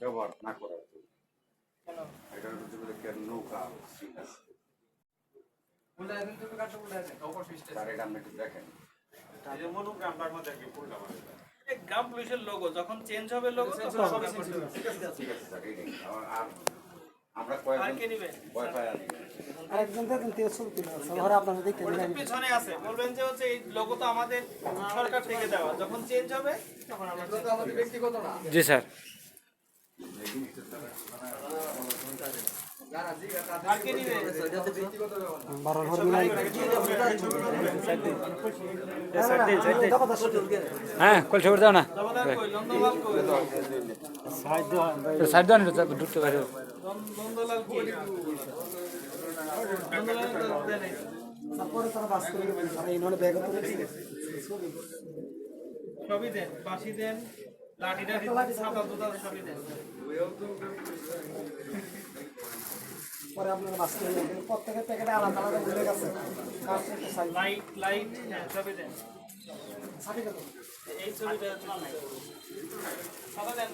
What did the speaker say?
ব্যবহার না করার জন্য এটার ভিতরে নৌকা দেখেন। গ্রাম পুলিশের লোগো যখন চেঞ্জ হবে লোগো আর আমরা আরেকজন দেখেন ছবি তুলে ঘরে আপনারা দেখতে পিছনে আছে। বলবেন যে হচ্ছে এই লোগো তো আমাদের সরকার থেকে দেওয়া। যখন চেঞ্জ হবে তখন আমরা ব্যক্তিগত না। জি স্যার। হ্যাঁ কল দাও না সাইড বাস সবই দেন বাঁশি দেন। লাঠি টাঠি ছাতা জুতা সবই দেন পরে আপনারা বাস করে প্রত্যেকের প্যাকেটে আলাদা আলাদা একটা সাইজ লাইট লাইট হ্যাঁ সবই দেন। সার্টিফিকেট এই ছবিটা সাদা দেন।